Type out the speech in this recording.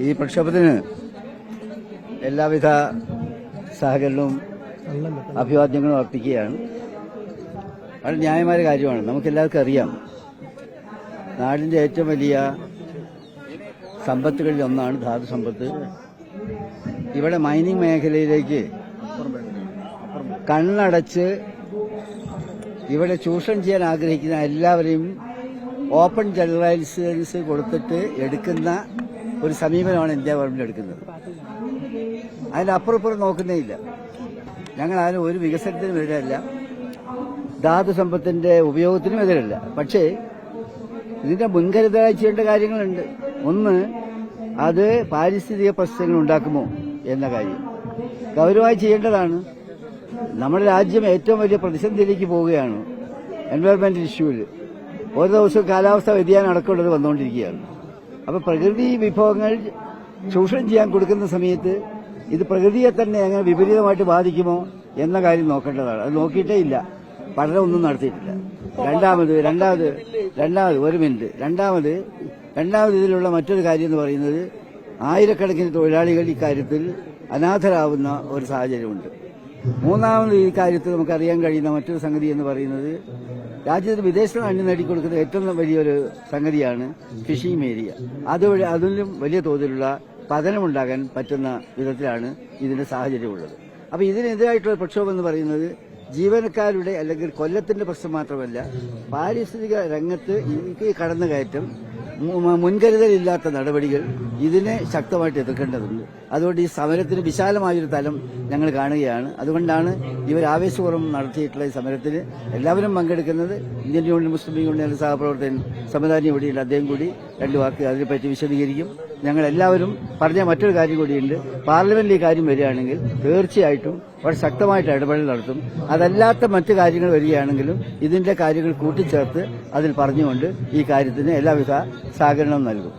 ഈ പ്രക്ഷോഭത്തിന് എല്ലാവിധ സഹകരണവും അഭിവാദ്യങ്ങളും അർപ്പിക്കുകയാണ്. വളരെ ന്യായമായ കാര്യമാണ്. നമുക്കെല്ലാവർക്കും അറിയാം. നാടിന്റെ ഏറ്റവും വലിയ സമ്പത്തുകളിൽ ഒന്നാണ് ധാതു സമ്പത്ത്. ഇവിടെ മൈനിങ് മേഖലയിലേക്ക് കണ്ണടച്ച് ഇവിടെ ചൂഷണം ചെയ്യാൻ ആഗ്രഹിക്കുന്ന എല്ലാവരെയും ഓപ്പൺ ജനറൽ ലൈസൻസ് കൊടുത്തിട്ട് എടുക്കുന്ന ഒരു സമീപനമാണ് ഇന്ത്യ ഗവൺമെന്റ് എടുക്കുന്നത്. അതിന്റെ അപ്പുറപ്പുറം നോക്കുന്നേ ഇല്ല. ഞങ്ങൾ ആരും ഒരു വികസനത്തിനും എതിരല്ല. ധാതു സമ്പത്തിന്റെ ഉപയോഗത്തിനും എതിരല്ല. പക്ഷേ ഇതിന്റെ മുൻകരുതലായി ചെയ്യേണ്ട കാര്യങ്ങളുണ്ട്. ഒന്ന് അത് പാരിസ്ഥിതിക പ്രശ്നങ്ങൾ ഉണ്ടാക്കുമോ എന്ന കാര്യം. ഗൗരവമായി ചെയ്യേണ്ടതാണ്. നമ്മുടെ രാജ്യം ഏറ്റവും വലിയ പ്രതിസന്ധിയിലേക്ക് പോവുകയാണ്. എൻവയറമെന്റൽ ഇഷ്യൂവിൽ ഓരോ ദിവസവും കാലാവസ്ഥ വ്യതിയാനം അടക്കമുള്ളത് വന്നുകൊണ്ടിരിക്കുകയാണ്. അപ്പൊ പ്രകൃതി വിഭവങ്ങൾ ചൂഷണം ചെയ്യാൻ കൊടുക്കുന്ന സമയത്ത് ഇത് പ്രകൃതിയെ തന്നെ അങ്ങനെ വിപരീതമായിട്ട് ബാധിക്കുമോ എന്ന കാര്യം നോക്കേണ്ടതാണ്. അത് നോക്കിയിട്ടേ ഇല്ല. പഠനം ഒന്നും നടത്തിയിട്ടില്ല. രണ്ടാമത് രണ്ടാമത് രണ്ടാമത് ഒരു മിനിറ്റ്. രണ്ടാമത് രണ്ടാമത് ഇതിലുള്ള മറ്റൊരു കാര്യം എന്ന് പറയുന്നത് ആയിരക്കണക്കിന് തൊഴിലാളികൾ ഇക്കാര്യത്തിൽ അനാഥരാവുന്ന ഒരു സാഹചര്യമുണ്ട്. മൂന്നാമത് ഈ കാര്യത്തിൽ നമുക്ക് അറിയാൻ കഴിയുന്ന മറ്റൊരു സംഗതി എന്ന് പറയുന്നത് രാജ്യത്തിന് വിദേശ അണി നേടിക്കൊടുക്കുന്ന ഏറ്റവും വലിയൊരു സംഗതിയാണ് ഫിഷിംഗ് ഏരിയ അതുവഴി അതിലും വലിയ തോതിലുള്ള പതനമുണ്ടാകാൻ പറ്റുന്ന വിധത്തിലാണ് ഇതിന്റെ സാഹചര്യമുള്ളത്. അപ്പൊ ഇതിനെതിരായിട്ടുള്ള പ്രക്ഷോഭം എന്ന് പറയുന്നത് ജീവനക്കാരുടെ അല്ലെങ്കിൽ കൊല്ലത്തിന്റെ പ്രശ്നം മാത്രമല്ല പാരിസ്ഥിതിക രംഗത്ത് ഈ കടന്നുകയറ്റം മുൻകരുതലില്ലാത്ത നടപടികൾ ഇതിനെ ശക്തമായിട്ട് എതിർക്കേണ്ടതുണ്ട്. അതുകൊണ്ട് ഈ സമരത്തിന് വിശാലമായൊരു തലം ഞങ്ങൾ കാണുകയാണ്. അതുകൊണ്ടാണ് ഇവർ ആവേശപൂർവം നടത്തിയിട്ടുള്ള ഈ സമരത്തിന് എല്ലാവരും പങ്കെടുക്കുന്നത് ഇന്ത്യൻ യൂണിയൻ മുസ്ലിം യൂണിയൻ സഹപ്രവർത്തകൻ സമദാനി ഇവിടെയുണ്ട് അദ്ദേഹം കൂടി രണ്ടു വാക്ക് അതിനെപ്പറ്റി വിശദീകരിക്കും. ഞങ്ങൾ എല്ലാവരും പറഞ്ഞ മറ്റൊരു കാര്യം കൂടിയുണ്ട്. പാർലമെന്റിൽ ഈ കാര്യം വരികയാണെങ്കിൽ തീർച്ചയായിട്ടും വളരെ ശക്തമായിട്ട് ഇടപെടൽ നടത്തും. അതല്ലാത്ത മറ്റു കാര്യങ്ങൾ വരികയാണെങ്കിലും ഇതിന്റെ കാര്യങ്ങൾ കൂട്ടിച്ചേർത്ത് അതിൽ പറഞ്ഞുകൊണ്ട് ഈ കാര്യത്തിന് എല്ലാവിധ സഹകരണവും നൽകും.